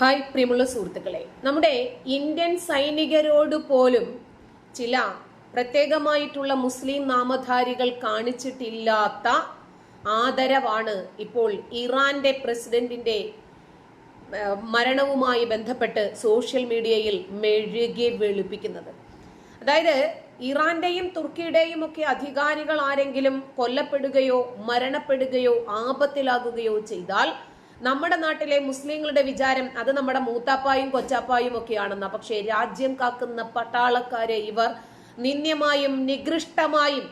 Hi പ്രിയമുള്ള സുഹൃത്തുക്കളെ. നമ്മുടെ ഇന്ത്യൻ സൈനികരോട് പോലും ചില പ്രത്യേകമായിട്ടുള്ള മുസ്ലിം നാമധാരികൾ കാണിച്ചിട്ടില്ലാത്ത ആദരവാണ് ഇപ്പോൾ ഇറാന്റെ പ്രസിഡന്റിന്റെ മരണവുമായി ബന്ധപ്പെട്ട് സോഷ്യൽ മീഡിയയിൽ മെഴുകി വെളുപ്പിക്കുന്നത്. അതായത് ഇറാന്റെയും തുർക്കിയുടെയും ഒക്കെ അധികാരികൾ ആരെങ്കിലും കൊല്ലപ്പെടുകയോ മരണപ്പെടുകയോ ആപത്തിലാകുകയോ ചെയ്താൽ നമ്മുടെ നാട്ടിലെ മുസ്ലിങ്ങളുടെ വിചാരം അത് നമ്മുടെ മൂത്താപ്പായും കൊച്ചാപ്പായും ഒക്കെയാണെന്ന. പക്ഷേ രാജ്യം കാക്കുന്ന പട്ടാളക്കാരെ ഇവർ നിന്ദ്യമായും നികൃഷ്ടമായും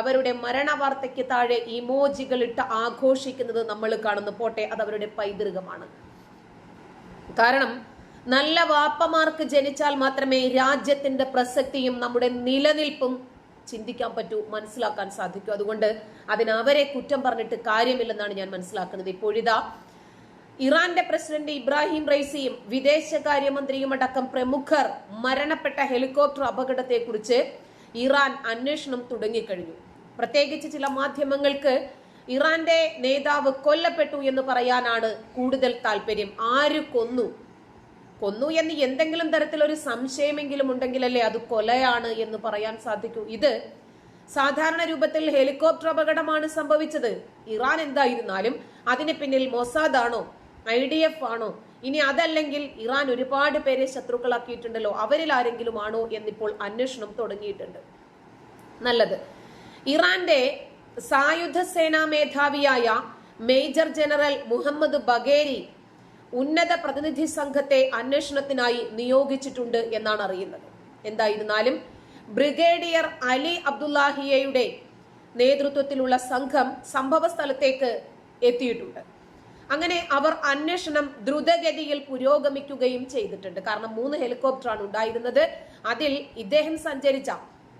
അവരുടെ മരണവാർത്തയ്ക്ക് താഴെ ഇമോജികൾ ഇട്ട് ആഘോഷിക്കുന്നത് നമ്മൾ കാണുന്നു. പോട്ടെ അത് അവരുടെ പൈതൃകമാണ്. കാരണം നല്ല വാപ്പമാർക്ക് ജനിച്ചാൽ മാത്രമേ രാജ്യത്തിന്റെ പ്രസക്തിയും നമ്മുടെ നിലനിൽപ്പും ചിന്തിക്കാൻ പറ്റൂ മനസ്സിലാക്കാൻ സാധിക്കൂ. അതുകൊണ്ട് അതിന് അവരെ കുറ്റം പറഞ്ഞിട്ട് കാര്യമില്ലെന്നാണ് ഞാൻ മനസ്സിലാക്കുന്നത്. ഇപ്പോഴിതാ ഇറാന്റെ പ്രസിഡന്റ് ഇബ്രാഹിം റൈസിയും വിദേശകാര്യമന്ത്രിയും അടക്കം പ്രമുഖർ മരണപ്പെട്ട ഹെലികോപ്റ്റർ അപകടത്തെക്കുറിച്ച് ഇറാൻ അന്വേഷണം തുടങ്ങിക്കഴിഞ്ഞു. പ്രത്യേകിച്ച് ചില മാധ്യമങ്ങൾക്ക് ഇറാന്റെ നേതാവ് കൊല്ലപ്പെട്ടു എന്ന് പറയാനാണ് കൂടുതൽ താല്പര്യം. ആര് കൊന്നു? കൊന്നു എന്ന് എന്തെങ്കിലും തരത്തിലൊരു സംശയമെങ്കിലും ഉണ്ടെങ്കിലല്ലേ അത് കൊലയാണ് എന്ന് പറയാൻ സാധിക്കൂ. ഇത് സാധാരണ രൂപത്തിൽ ഹെലികോപ്റ്റർ അപകടമാണ് സംഭവിച്ചത്. ഇറാൻ എന്തായിരുന്നാലും അതിന് പിന്നിൽ മൊസാദ് ആണോ ഐ ഡി എഫ് ആണോ? ഇനി അതല്ലെങ്കിൽ ഇറാൻ ഒരുപാട് പേരെ ശത്രുക്കളാക്കിയിട്ടുണ്ടല്ലോ. അവരിൽ ആരെങ്കിലും ആണോ എന്നിപ്പോൾ അന്വേഷണം തുടങ്ങിയിട്ടുണ്ട്. നല്ലത്. ഇറാന്റെ സായുധ സേനാ മേധാവിയായ മേജർ ജനറൽ മുഹമ്മദ് ബഗേരി ഉന്നത പ്രതിനിധി സംഘത്തെ അന്വേഷണത്തിനായി നിയോഗിച്ചിട്ടുണ്ട് എന്നാണ് അറിയുന്നത്. എന്തായിരുന്നാലും ബ്രിഗേഡിയർ അലി അബ്ദുല്ലാഹിയയുടെ നേതൃത്വത്തിലുള്ള സംഘം സംഭവ സ്ഥലത്തേക്ക് എത്തിയിട്ടുണ്ട്. അങ്ങനെ അവർ അന്വേഷണം ദ്രുതഗതിയിൽ പുരോഗമിക്കുകയും ചെയ്തിട്ടുണ്ട്. കാരണം മൂന്ന് ഹെലികോപ്റ്ററാണ് ഉണ്ടായിരുന്നത്. അതിൽ ഇദ്ദേഹം സഞ്ചരിച്ച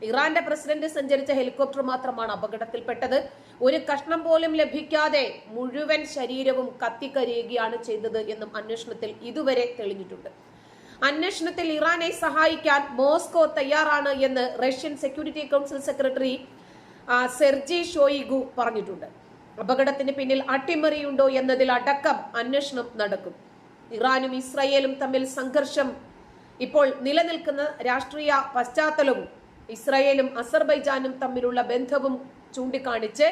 ഇറാന്റെ പ്രസിഡന്റ് സഞ്ചരിച്ച ഹെലികോപ്റ്റർ മാത്രമാണ് അപകടത്തിൽപ്പെട്ടത്. ഒരു കഷ്ണം പോലും ലഭിക്കാതെ മുഴുവൻ ശരീരവും കത്തിക്കരിയുകയാണ് ചെയ്തത് എന്നും അന്വേഷണത്തിൽ ഇതുവരെ തെളിഞ്ഞിട്ടുണ്ട്. അന്വേഷണത്തിൽ ഇറാനെ സഹായിക്കാൻ മോസ്കോ തയ്യാറാണ് എന്ന് Russian security council secretary Sergei Shoigu പറഞ്ഞിട്ടുണ്ട്. അപകടത്തിന് പിന്നിൽ അട്ടിമറിയുണ്ടോ എന്നതിൽ അടക്കം അന്വേഷണം നടക്കും. ഇറാനും ഇസ്രയേലും തമ്മിൽ സംഘർഷം ഇപ്പോൾ നിലനിൽക്കുന്ന രാഷ്ട്രീയ പശ്ചാത്തലവും ഇസ്രയേലും അസർബൈജാനും തമ്മിലുള്ള ബന്ധവും ചൂണ്ടിക്കാണിച്ച്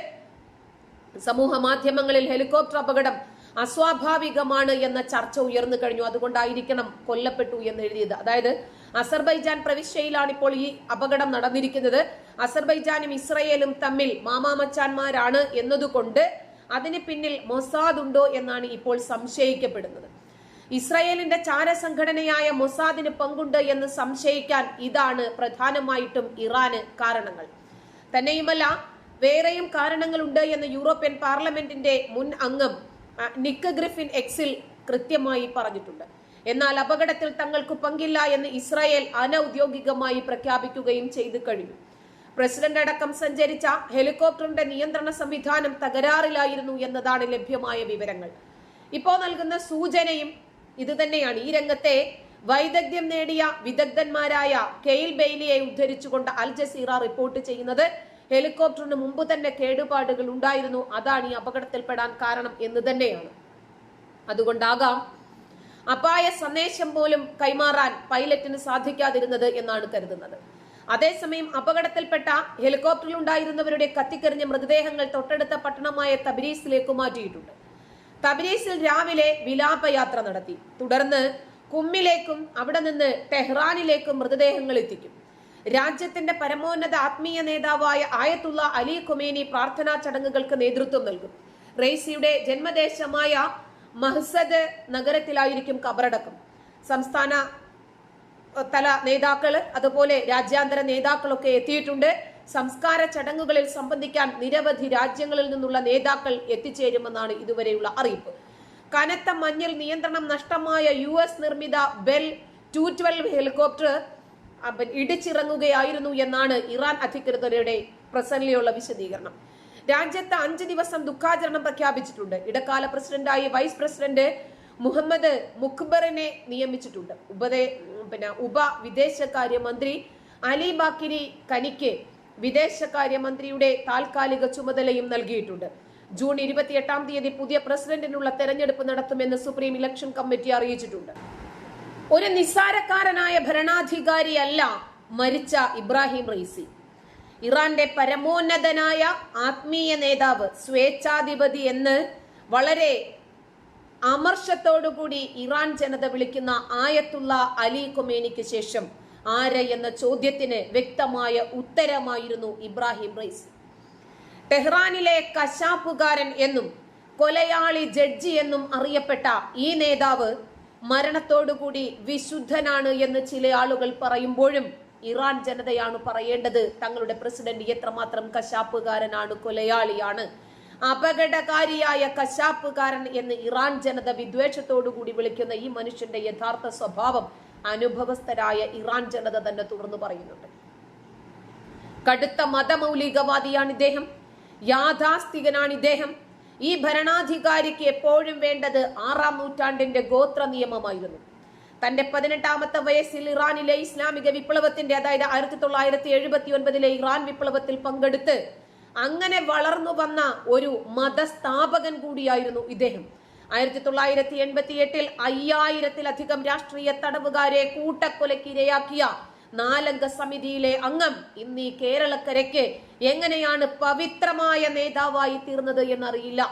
സമൂഹ മാധ്യമങ്ങളിൽ ഹെലികോപ്റ്റർ അപകടം അസ്വാഭാവികമാണ് എന്ന ചർച്ച ഉയർന്നു കഴിഞ്ഞു. അതുകൊണ്ടായിരിക്കണം കൊല്ലപ്പെട്ടു എന്ന് എഴുതിയത്. അതായത് അസർബൈജാൻ പ്രവിശ്യയിലാണ് ഇപ്പോൾ ഈ അപകടം നടന്നിരിക്കുന്നത്. അസർബൈജാനും ഇസ്രയേലും തമ്മിൽ മാമാമച്ചാന്മാരാണ് എന്നതുകൊണ്ട് അതിന് പിന്നിൽ മൊസാദ് ഉണ്ടോ എന്നാണ് ഇപ്പോൾ സംശയിക്കപ്പെടുന്നത്. ഇസ്രായേലിന്റെ ചാരസംഘടനയായ മൊസാദിന് പങ്കുണ്ട് എന്ന് സംശയിക്കാൻ ഇതാണ് പ്രധാനമായിട്ടും ഇറാന് കാരണങ്ങൾ. തന്നെയുമല്ല വേറെയും കാരണങ്ങളുണ്ട് എന്ന് യൂറോപ്യൻ പാർലമെന്റിന്റെ മുൻ അംഗം നിക്ക് ഗ്രിഫിൻ എക്സിൽ കൃത്യമായി പറഞ്ഞിട്ടുണ്ട്. എന്നാൽ അപകടത്തിൽ തങ്ങൾക്ക് പങ്കില്ല എന്ന് ഇസ്രായേൽ അനൌദ്യോഗികമായി പ്രഖ്യാപിക്കുകയും ചെയ്തു കഴിഞ്ഞു. പ്രസിഡന്റ് അടക്കം സഞ്ചരിച്ച ഹെലികോപ്റ്ററിന്റെ നിയന്ത്രണ സംവിധാനം തകരാറിലായിരുന്നു എന്നതാണ് ലഭ്യമായ വിവരങ്ങൾ. ഇപ്പോൾ നൽകുന്ന സൂചനയും ഇതുതന്നെയാണ്. ഈ രംഗത്തെ വൈദഗ്ധ്യം നേടിയ വിദഗ്ധന്മാരായ കെയിൽ ബെയ്ലിയെ ഉദ്ധരിച്ചുകൊണ്ട് അൽ ജസീറ റിപ്പോർട്ട് ചെയ്യുന്നത് ഹെലികോപ്റ്ററിന് മുമ്പ് തന്നെ കേടുപാടുകൾ ഉണ്ടായിരുന്നു. അതാണ് ഈ അപകടത്തിൽപ്പെടാൻ കാരണം എന്ന് തന്നെയാണ്. അതുകൊണ്ടാകാം അപായ സന്ദേശം പോലും കൈമാറാൻ പൈലറ്റിന് സാധിക്കാതിരുന്നത് എന്നാണ് കരുതുന്നത്. അതേസമയം അപകടത്തിൽപ്പെട്ട ഹെലികോപ്റ്ററിൽ ഉണ്ടായിരുന്നവരുടെ കത്തിക്കരിഞ്ഞ മൃതദേഹങ്ങൾ തൊട്ടടുത്ത പട്ടണമായ തബരീസിലേക്ക് മാറ്റിയിട്ടുണ്ട്. തബരീസിൽ രാവിലെ വിലാപയാത്ര നടത്തി. തുടർന്ന് കുമ്മിലേക്കും അവിടെ നിന്ന് ടെഹ്റാനിലേക്കും മൃതദേഹങ്ങൾ എത്തിക്കും. രാജ്യത്തിന്റെ പരമോന്നത ആത്മീയ നേതാവായ ആയത്തുള്ള അലി കുമേനി പ്രാർത്ഥനാ ചടങ്ങുകൾക്ക് നേതൃത്വം നൽകും. റെയ്സിയുടെ ജന്മദേശമായ മഹ്സദ് നഗരത്തിലായിരിക്കും കബറടക്കം. സംസ്ഥാന തല നേതാക്കൾ അതുപോലെ രാജ്യാന്തര നേതാക്കളൊക്കെ എത്തിയിട്ടുണ്ട്. സംസ്കാര ചടങ്ങുകളിൽ സംബന്ധിക്കാൻ നിരവധി രാജ്യങ്ങളിൽ നിന്നുള്ള നേതാക്കൾ എത്തിച്ചേരുമെന്നാണ് ഇതുവരെയുള്ള അറിയിപ്പ്. കനത്ത മഞ്ഞിൽ നിയന്ത്രണം നഷ്ടമായ യു എസ് നിർമ്മിത ബെൽ ടു ട്വൽവ് ഹെലികോപ്റ്റർ ഇടിച്ചിറങ്ങുകയായിരുന്നു എന്നാണ് ഇറാൻ അധികൃതരുടെ പ്രസന്റിലുള്ള വിശദീകരണം. രാജ്യത്ത് അഞ്ച് ദിവസം ദുഃഖാചരണം പ്രഖ്യാപിച്ചിട്ടുണ്ട്. ഇടക്കാല പ്രസിഡന്റായി വൈസ് പ്രസിഡന്റ് മുഹമ്മദ് മുഖ്ബറിനെ നിയമിച്ചിട്ടുണ്ട്. ഉപദേ പിന്നെ ഉപ വിദേശകാര്യമന്ത്രി അലി ബാക്കിരി കനിക്ക് വിദേശകാര്യമന്ത്രിയുടെ താൽക്കാലിക ചുമതലയും നൽകിയിട്ടുണ്ട്. ജൂൺ ഇരുപത്തിയെട്ടാം തീയതി പുതിയ പ്രസിഡന്റിനുള്ള തെരഞ്ഞെടുപ്പ് നടത്തുമെന്ന് സുപ്രീം ഇലക്ഷൻ കമ്മിറ്റി അറിയിച്ചിട്ടുണ്ട്. ഒരു നിസ്സാരക്കാരനായ ഭരണാധികാരിയല്ല മരിച്ച ഇബ്രാഹിം റൈസി. ഇറാന്റെ പരമോന്നതനായ ആത്മീയ നേതാവ് സ്വേച്ഛാധിപതി എന്ന് വളരെ അമർഷത്തോടുകൂടി ഇറാൻ ജനത വിളിക്കുന്ന ആയത്തുള്ള അലി കൊമേനിക്ക് ശേഷം ആര് എന്ന ചോദ്യത്തിന് വ്യക്തമായ ഉത്തരമായിരുന്നു ഇബ്രാഹിം റൈസ് ടെഹ്റാനിലെ കശാപ്പുകാരൻ എന്നും കൊലയാളി ജഡ്ജി എന്നും അറിയപ്പെട്ട ഈ നേതാവ് മരണത്തോടുകൂടി വിശുദ്ധനാണ് എന്ന് ചില ആളുകൾ പറയുമ്പോഴും ഇറാൻ ജനതയാണ് പറയേണ്ടത്. തങ്ങളുടെ പ്രസിഡന്റ് എത്രമാത്രം കശാപ്പുകാരനാണ് കൊലയാളിയാണ്. അപകടകാരിയായ കശാപ്പുകാരൻ എന്ന് ഇറാൻ ജനത വിദ്വേഷത്തോടുകൂടി വിളിക്കുന്ന ഈ മനുഷ്യന്റെ യഥാർത്ഥ സ്വഭാവം അനുഭവസ്ഥരായ ഇറാൻ ജനത തന്നെ തുറന്നു പറയുന്നുണ്ട്. കടുത്ത മതമൗലികവാദിയാണ് ഇദ്ദേഹം. യാഥാസ്ഥികനാണ് ഇദ്ദേഹം. ഈ ഭരണാധികാരിക്ക് എപ്പോഴും വേണ്ടത് ആറാം നൂറ്റാണ്ടിന്റെ ഗോത്ര നിയമമായിരുന്നു തന്റെ പതിനെട്ടാമത്തെ വയസ്സിൽ ഇറാനിലെ ഇസ്ലാമിക വിപ്ലവത്തിന്റെ അതായത് ആയിരത്തി തൊള്ളായിരത്തി എഴുപത്തി ഒൻപതിലെ ഇറാൻ വിപ്ലവത്തിൽ പങ്കെടുത്ത് അങ്ങനെ വളർന്നു വന്ന ഒരു മതസ്ഥാപകൻ കൂടിയായിരുന്നു ഇദ്ദേഹം. ആയിരത്തി തൊള്ളായിരത്തി എൺപത്തി എട്ടിൽ അയ്യായിരത്തിലധികം രാഷ്ട്രീയ തടവുകാരെ കൂട്ടക്കൊലക്കിരയാക്കിയ നാലംഗ സമിതിയിലെ അംഗം ഇന്ന് ഈ കേരളക്കരയ്ക്ക് എങ്ങനെയാണ് പവിത്രമായ നേതാവായി തീർന്നത് എന്നറിയില്ല.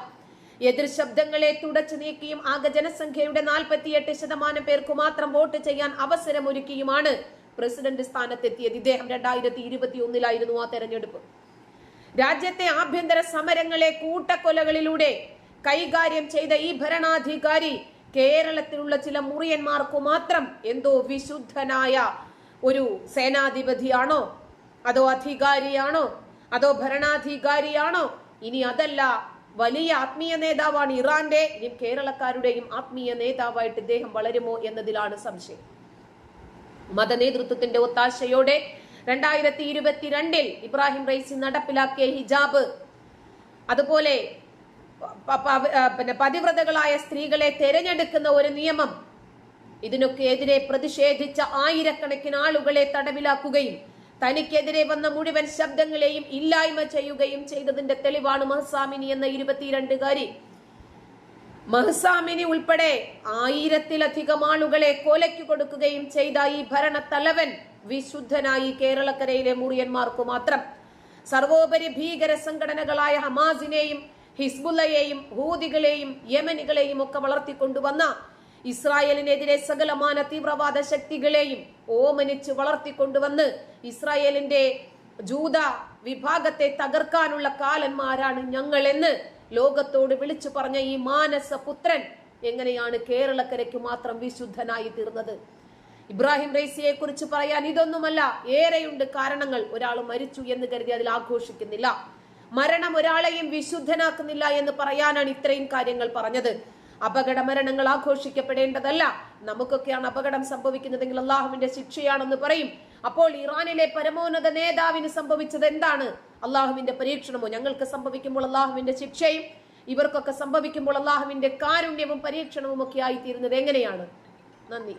എതിർ ശബ്ദങ്ങളെ തുടച്ചു നീക്കിയും ആകെ ജനസംഖ്യയുടെ നാൽപ്പത്തിയെട്ട് ശതമാനം പേർക്ക് മാത്രം വോട്ട് ചെയ്യാൻ അവസരമൊരുക്കിയുമാണ്. പ്രസിഡന്റ് സ്ഥാനത്തെത്തിയത് ഇദ്ദേഹം രണ്ടായിരത്തി ഇരുപത്തി ഒന്നിലായിരുന്നു ആ തെരഞ്ഞെടുപ്പ്. രാജ്യത്തെ ആഭ്യന്തര സമരങ്ങളെ കൂട്ടക്കൊലകളിലൂടെ കൈകാര്യം ചെയ്ത ഈ ഭരണാധികാരി കേരളത്തിലുള്ള ചില മുറിയന്മാർക്ക് മാത്രം എന്തോ വിശുദ്ധനായ ഒരു സേനാധിപതിയാണോ? അതോ അധികാരിയാണോ? അതോ ഭരണാധികാരിയാണോ? ഇനി അതല്ല വലിയ ആത്മീയ നേതാവാണ് ഇറാന്റെ ഇനി കേരളക്കാരുടെയും ആത്മീയ നേതാവായിട്ട് ഇദ്ദേഹം വളരുമോ എന്നതിലാണ് സംശയം. മതനേതൃത്വത്തിന്റെ ഒത്താശയോടെ രണ്ടായിരത്തി ഇരുപത്തിരണ്ടിൽ ഇബ്രാഹിം റൈസി നടപ്പിലാക്കിയ ഹിജാബ് അതുപോലെ പിന്നെ പതിവ്രതകളായ സ്ത്രീകളെ തെരഞ്ഞെടുക്കുന്ന ഒരു നിയമം ഇതിനൊക്കെ എതിരെ പ്രതിഷേധിച്ച ആയിരക്കണക്കിന് ആളുകളെ തടവിലാക്കുകയും തനിക്കെതിരെ വന്ന മുഴുവൻ ശബ്ദങ്ങളെയും ഇല്ലായ്മ ചെയ്യുകയും ചെയ്തതിന്റെ തെളിവാണ് മഹസാമിനി എന്ന ഇരുപത്തിരണ്ടുകാരി. മഹസാമിനി ഉൾപ്പെടെ ആയിരത്തിലധികം ആളുകളെ കൊലയ്ക്കു കൊടുക്കുകയും ചെയ്ത ഈ ഭരണത്തലവൻ വിശുദ്ധനായി കേരളക്കരയിലെ മുറിയന്മാർക്ക് മാത്രം. സർവോപരി ഭീകര സംഘടനകളായ ഹമാസിനെയും ഹിസ്ബുല്ലയെയും ഹൂദികളെയും യമനികളെയും ഒക്കെ വളർത്തിക്കൊണ്ടുവന്ന ഇസ്രായേലിനെതിരെ സകലമാന തീവ്രവാദ ശക്തികളെയും ഓമനിച്ച് വളർത്തിക്കൊണ്ടുവന്ന് ഇസ്രായേലിന്റെ ജൂത വിഭാഗത്തെ തകർക്കാനുള്ള കാലന്മാരാണ് ഞങ്ങൾ എന്ന് ലോകത്തോട് വിളിച്ചു പറഞ്ഞ ഈ മാനസ പുത്രൻ എങ്ങനെയാണ് കേരളക്കരയ്ക്ക് മാത്രം വിശുദ്ധനായി തീർന്നത്? ഇബ്രാഹിം റൈസിയെ കുറിച്ച് പറയാൻ ഇതൊന്നുമല്ല ഏറെയുണ്ട് കാരണങ്ങൾ. ഒരാൾ മരിച്ചു എന്ന് കരുതി അതിൽ ആഘോഷിക്കുന്നില്ല. മരണം ഒരാളെയും വിശുദ്ധനാക്കുന്നില്ല എന്ന് പറയാനാണ് ഇത്രയും കാര്യങ്ങൾ പറഞ്ഞത്. അപകട മരണങ്ങൾ ആഘോഷിക്കപ്പെടേണ്ടതല്ല. നമുക്കൊക്കെയാണ് അപകടം സംഭവിക്കുന്നതെങ്കിൽ അള്ളാഹുവിന്റെ ശിക്ഷയാണെന്ന് പറയും. അപ്പോൾ ഇറാനിലെ പരമോന്നത നേതാവിന് സംഭവിച്ചത് എന്താണ്? അള്ളാഹുവിന്റെ പരീക്ഷണമോ? ഞങ്ങൾക്ക് സംഭവിക്കുമ്പോൾ അള്ളാഹുവിന്റെ ശിക്ഷയും ഇവർക്കൊക്കെ സംഭവിക്കുമ്പോൾ അള്ളാഹുവിന്റെ കാരുണ്യവും പരീക്ഷണവും ഒക്കെ ആയിത്തീരുന്നത് എങ്ങനെയാണ്? നന്ദി.